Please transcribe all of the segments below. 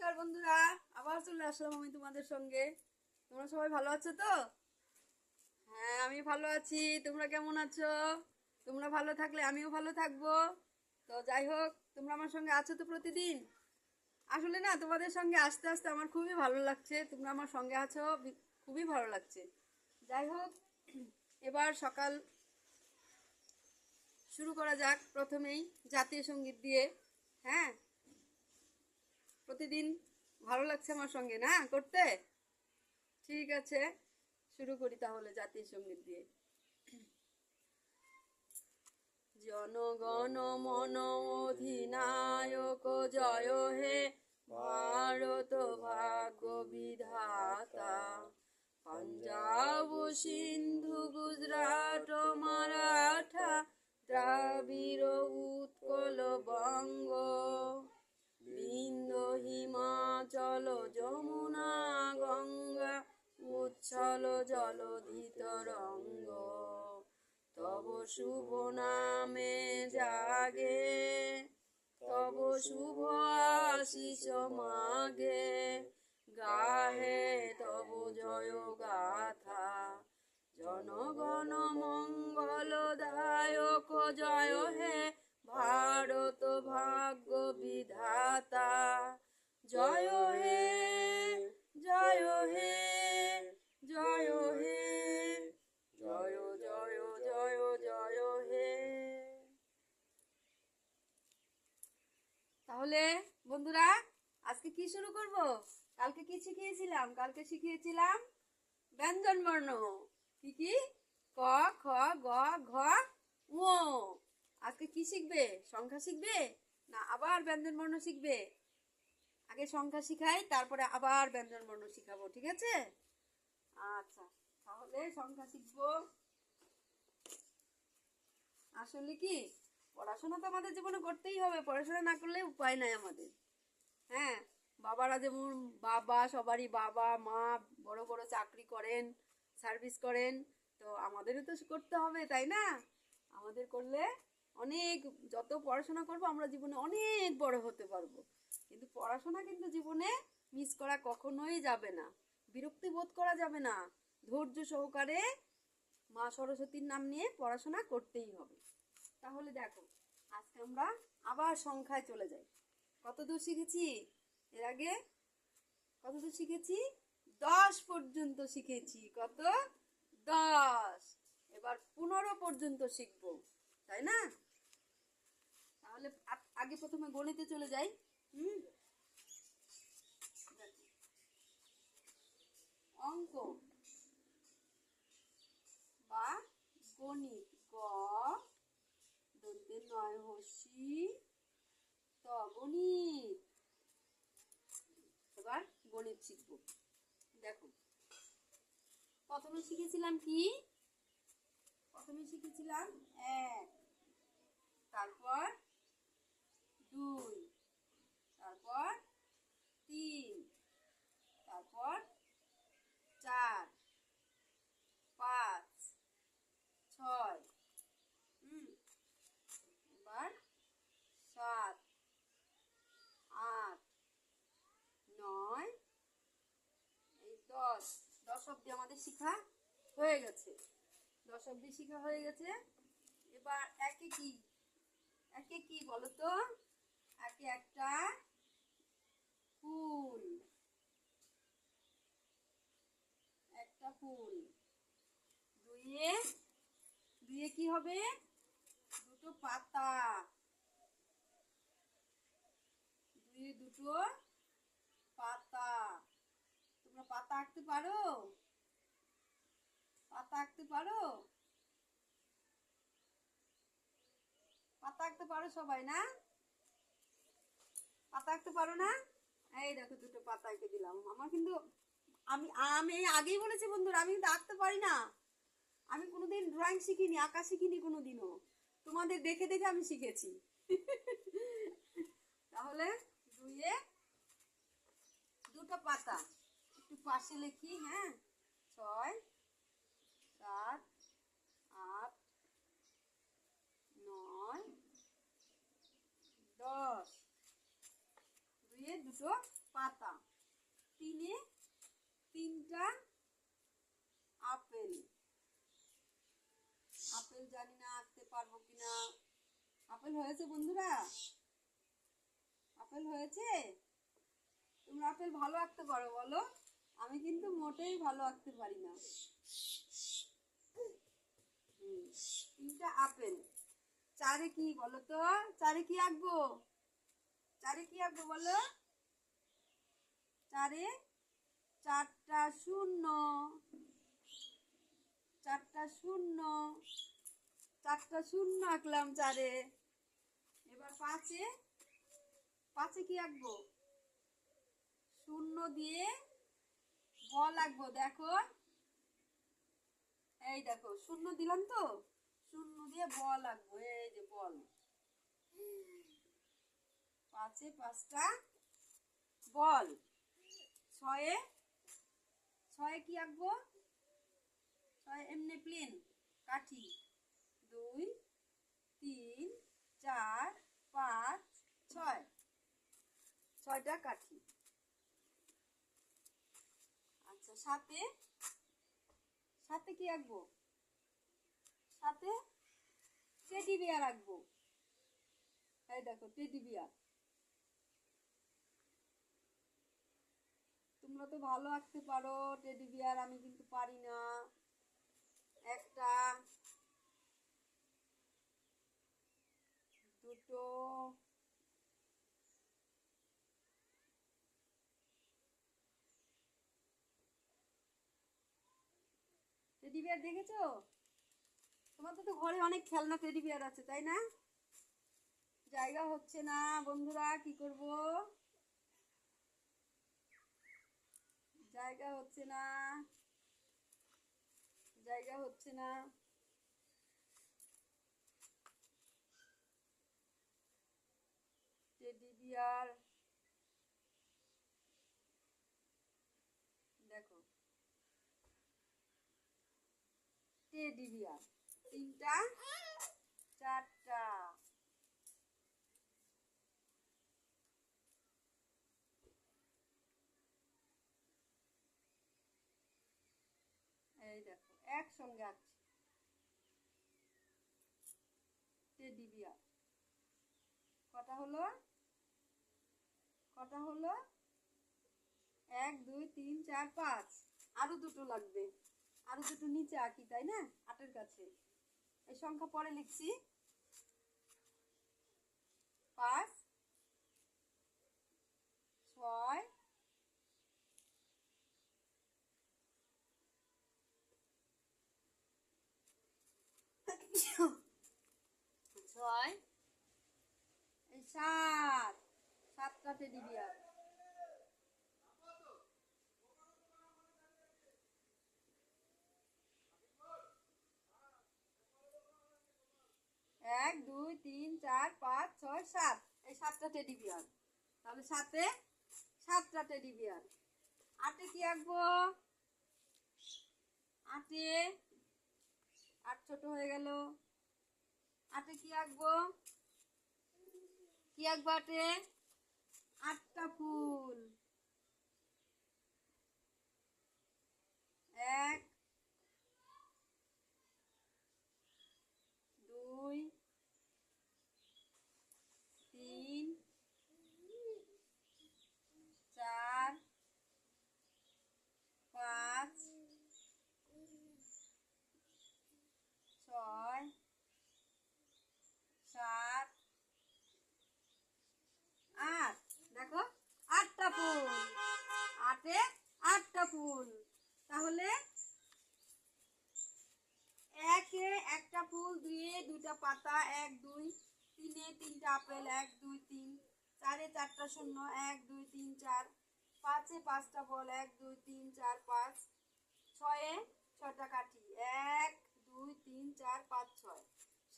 নমস্কার বন্ধুরা, আবার চলে আসলাম আমি তোমাদের সঙ্গে। তোমরা সবাই ভালো আছো তো? হ্যাঁ আমি ভালো আছি। তোমরা কেমন আছো? তোমরা ভালো থাকলে আমিও ভালো থাকব। তো যাই হোক, তোমরা আমার সঙ্গে আছো তো প্রতিদিন? আসলে না, তোমাদের সঙ্গে আস্তে আস্তে আমার খুবই ভালো লাগছে। তোমরা আমার সঙ্গে আছো খুবই ভালো লাগছে। যাই হোক, এবার সকাল শুরু করা যাক প্রথমেই জাতীয় সংগীত দিয়ে। হ্যাঁ প্রতিদিন ভালো লাগছে আমার সঙ্গে, না? করতে? ঠিক আছে, শুরু করি তাহলে জাতীয় সংগীত দিয়ে। জনগণ মন অধিনায়ক জয় হে, ভারত ভাগ্য বিধাতা। পাঞ্জাব, সিন্ধু, গুজরাট, মারাঠা, দ্রাবিড়, উৎকল বঙ্গ। বিন্দ হিমাচল যমুনা গঙ্গা, উচ্ছল জলধিত রঙ্গ। তব শুভ নামে জাগে, তব শুভ আশিস মাগে। গাহে তব জয় গাথা, জনগণ মঙ্গল দায়ক জয় হে। ভারত ভাগ্য বিধাতা। জয় হে জয় হে জয় হে, জয় জয় জয় জয় হে। তাহলে বন্ধুরা, আজকে কি শুরু করব? কালকে কি শিখিয়েছিলাম? কালকে শিখিয়েছিলাম ব্যঞ্জন বর্ণ। কি কি? ক, খ, গ, ঘ ও আজকে কি শিখবে? সংখ্যা শিখবে? না আবার ব্যঞ্জন বর্ণ শিখবে? আগে সংখ্যা শিখাই, তারপরে আবার ব্যঞ্জন বর্ণ শিখাবো, ঠিক আছে? আচ্ছা তাহলে সংখ্যা শিখব। আসলে কি, পড়াশোনা তো আমাদের জীবনে করতেই হবে, পড়াশোনা না করলে উপায় নাই আমাদের। হ্যাঁ বাবারা যেমন বাবা, সবারই বাবা, মা বড় বড় চাকরি করেন, সার্ভিস করেন, তো আমাদেরও তো করতে হবে, তাই না? আমাদের করলে অনেক, যত পড়াশোনা করব আমরা জীবনে অনেক বড় হতে পারব। কিন্তু পড়াশোনা কিন্তু জীবনে মিস করা কখনোই যাবে না। বিরক্তি বোধ করা যাবে না। ধৈর্য সহকারে মা সরস্বতীর নাম নিয়ে পড়াশোনা করতেই হবে। তাহলে দেখো, আজকে আমরা আবার সংখ্যায় চলে যাই। কত দূর শিখেছি? এর আগে কত দূর শিখেছি? দশ পর্যন্ত শিখেছি। কত? দশ। এবার পনেরো পর্যন্ত শিখব। তাই না? তাহলে আগে প্রথমে গণিতে চলে যাই। অঙ্ক বা গণিত নয় হসি, ত গণিত। এবার গণিত শিখব। দেখো, প্রথমে শিখেছিলাম কি? প্রথমে শিখেছিলাম এক। তারপর দুই। তারপর তিন। তারপর চার। পাঁচ। ছয়। হুম। এবার সাত। আট। নয়। এই দশ। দশ অব্দি আমাদের শিখা হয়ে গেছে। দশ অব্দি শিখা হয়ে গেছে। এবার একে কি? একে কি বলো তো একে একটা ফুল। একটা ফুল। দুইয়ে দুইয়ে কি হবে? দুটো পাতা। দুইয়ে দুটো পাতা। তোমরা পাতা আঁকতে পারো? পাতা আঁকতে পারো? পাতা আঁকতে পারো সবাই, না? পাতা আঁকতে পারো না? এই দেখো দুটো পাতা এঁকে দিলাম। আমার কিন্তু, আমি আমি আগেই বলেছি বন্ধুরা, আমি কিন্তু আঁকতে পারি না। আমি কোনোদিন ড্রয়িং শিখিনি, আঁকা শিখিনি কোনোদিনও। তোমাদের দেখে দেখে আমি শিখেছি। তাহলে দুইয়ে দুটো পাতা। একটু পাশে লিখি হ্যাঁ? ছয়, সাত, আট, নয়, দশ। দুয়ে দুটো পাতা। তিনে তিনটা আপেল। আপেল জানি না আঁকতে পারব কিনা। আপেল হয়েছে বন্ধুরা? আপেল হয়েছে? তোমরা আপেল ভালো আঁকতে পারো, বলো। আমি কিন্তু মোটেই ভালো আঁকতে পারি না। তিনটা আপেল। চারে কি বলো তো? চারে কি আঁকবো? চারে কি আঁকবো বলো? চারে চারটা শূন্য। চারটা শূন্য। চারটা শূন্য আঁকলাম চারে। এবার পাঁচে পাঁচে কি আঁকবো? শূন্য দিয়ে বল আঁকবো, দেখো। এই দেখো, শূন্য দিলাম তো? শূন্য দিয়ে বল আঁকবো, এই যে বল। পাঁচে পাঁচটা বল। ছয়ে ছয়ে কি আঁকবো? ছয় এমনি প্লেন কাঠি। দুই, তিন, চার, পাঁচ, ছয়। ছয়টা কাঠি। আচ্ছা সাথে সাথে কি আঁকবো? সাথে টেডি বিয়ার আঁকবো। এই দেখো টেডি বিয়ার তোমরা তো ভালো আঁকতে পারো টেডি বিয়ার আমি কিন্তু পারি না। একটা, দুটো টেডি বিয়ার দেখেছ? তোমাদের তো ঘরে অনেক খেলনা টেডি বিয়ার আছে, তাই না? জায়গা হচ্ছে না, বন্ধুরা, কি করব? জায়গা হচ্ছে না। জায়গা হচ্ছে না। দেখো। তিনটা চারটা এই দেখো একসঙ্গে বিয়ার কটা হলো? কটা হলো? এক, দুই, তিন, চার, পাঁচ। আরও দুটো লাগবে। আরও দুটো নিচে আঁকি, তাই না? আটের কাছে। এই সংখ্যা পরে লিখছি। পাঁচ, ছয় এই সাত। সাতটা টেডি বিয়ার এক, দুই, তিন, চার, পাঁচ, ছয়, সাত। এই সাতটা টেডি বিয়ার তাহলে সাতে? সাতটা টেডি বিয়ার আটে কি আঁকবো? আটে আট ছোট হয়ে গেল। আটে কি আঁকবো? কি আঁকবো আটে? আটটা ফুল এক দুই তিন চার পাঁচ ছয় সাত আট দেখো আটটা ফুল আটে আটটা ফুল তাহলে একে একটা ফুল দুয়ে দুটা পাতা এক, দুই, তিনে তিনটা আপেল এক, দুই, তিন, চারে চারটা শূন্য, এক, দুই, তিন, চার, পাঁচে পাঁচটা বল এক, দুই, তিন, চার, পাঁচ, ছয়ে ছটা কাঠি, এক, দুই, তিন, চার, পাঁচ, ছয়,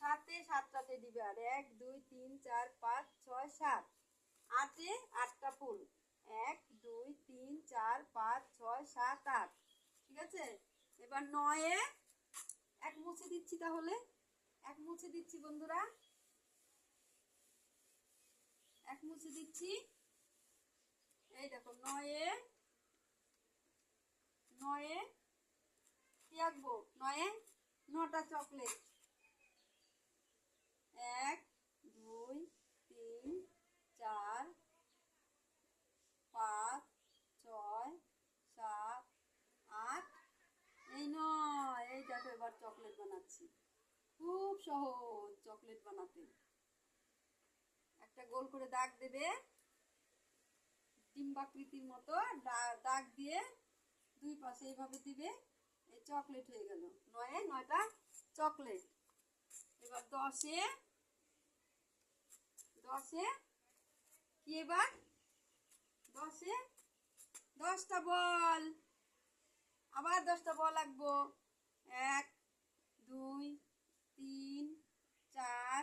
সাতে সাতটা টেডি বিয়ার এক, দুই, তিন, চার, পাঁচ, ছয়, সাত, আটে আটটা ফুল, এক, দুই, তিন, চার, পাঁচ, ছয়, সাত, আট, ঠিক আছে? এবার নয়ে এক মুছে দিচ্ছি তাহলে। এক মুছে দিচ্ছি, বন্ধুরা। এক মুছে দিচ্ছি। এই দেখো, নয়ে নয়ে, কি আঁকবো? নয়ে, নটা চকলেট। এক, দুই, তিন, চার, পাঁচ, ছয়, সাত, আট। এই নয়, এই দেখো, এবার চকলেট বানাচ্ছি। খুব সহজ চকলেট বানাতে। একটা গোল করে দাগ দেবে। ডিম্বাকৃতির মতো দাগ দিয়ে দুই পাশে এইভাবে দিবে। এই চকলেট হয়ে গেল। নয়ে, নয়টা চকলেট। এবার দশে দশে কি এবার? দশে দশটা বল। আবার দশটা বল লাগবো। এক, দুই তিন, চার,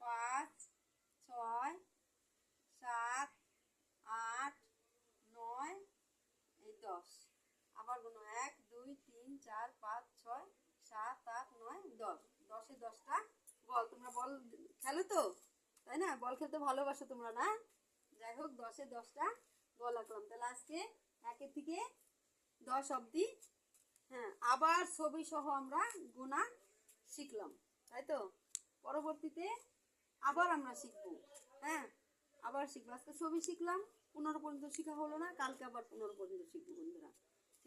পাঁচ, ছয়, সাত, আট, নয়, এই দশ। আবার গুনো এক, দুই, তিন, চার, পাঁচ, ছয়, সাত, আট, নয়, দশ। দশে দশটা বল। তোমরা বল খেলো তো? তাই না? বল খেলতে ভালোবাসো তোমরা না? যাই হোক, দশে দশটা বল আঁকলাম। তাহলে আজকে একের থেকে দশ অবধি হ্যাঁ আবার ছবি সহ আমরা গোনা শিখলাম, তাই তো? পরবর্তীতে আবার আমরা শিখব হ্যাঁ? আবার শিখব। আজকে ছবি শিখলাম, পনেরো পর্যন্ত শেখা হলো না, কালকে আবার পনেরো পর্যন্ত শিখব বন্ধুরা।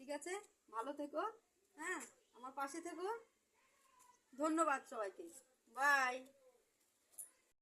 ঠিক আছে? ভালো থেকো হ্যাঁ? আমার পাশে থেকো। ধন্যবাদ সবাইকে। বাই